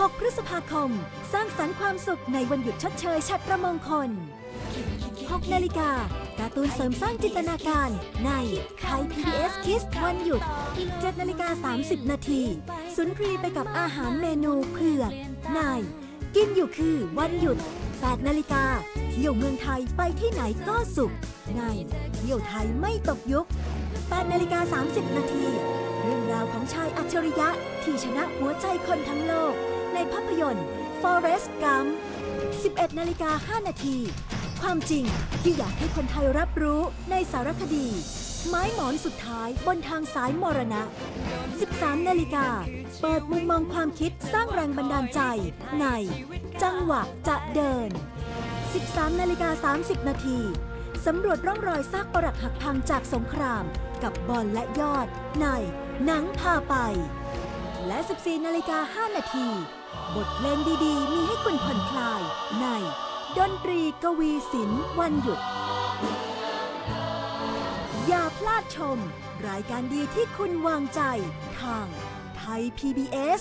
6 พฤษภาคม สร้างสรรค์ความสุขในวันหยุดชดเชยชัตระมงคล 6 นาฬิกาการ์ตูนเสริมสร้างจินตนาการในไทย PBS Kids วันหยุด 7 นาฬิกา 30 นาทีสุนทรีไปกับอาหารเมนูเผือกในกินอยู่คือวันหยุด 8 นาฬิกาเที่ยวเมืองไทยไปที่ไหนก็สุข ในเที่ยวไทยไม่ตกยุค 8 นาฬิกา 30 นาที เรื่องราวของชายอัจฉริยะที่ชนะหัวใจคนทั้งโลก ยนตร์ Forrest Gump 11นาฬิกา5นาที ความจริงที่อยากให้คนไทยรับรู้ในสารคดี ไม้หมอนสุดท้ายบนทางสายมรณะ 13นาฬิกา เปิดมุมมองความคิดสร้างแรงบันดาลใจ ใน จังหวะจะเดิน 13นาฬิกา30 นาทีสำรวจร่องรอยซากปรักหักพังจากสงคราม กับบอลและยอดในหนังพาไป และ 14นาฬิกา5นาที บทเพลงดีๆ มีให้คุณผ่อนคลายใน ดนตรีกวีศิลป์วันหยุด อย่าพลาดชม รายการดีที่คุณวางใจทางไทย PBS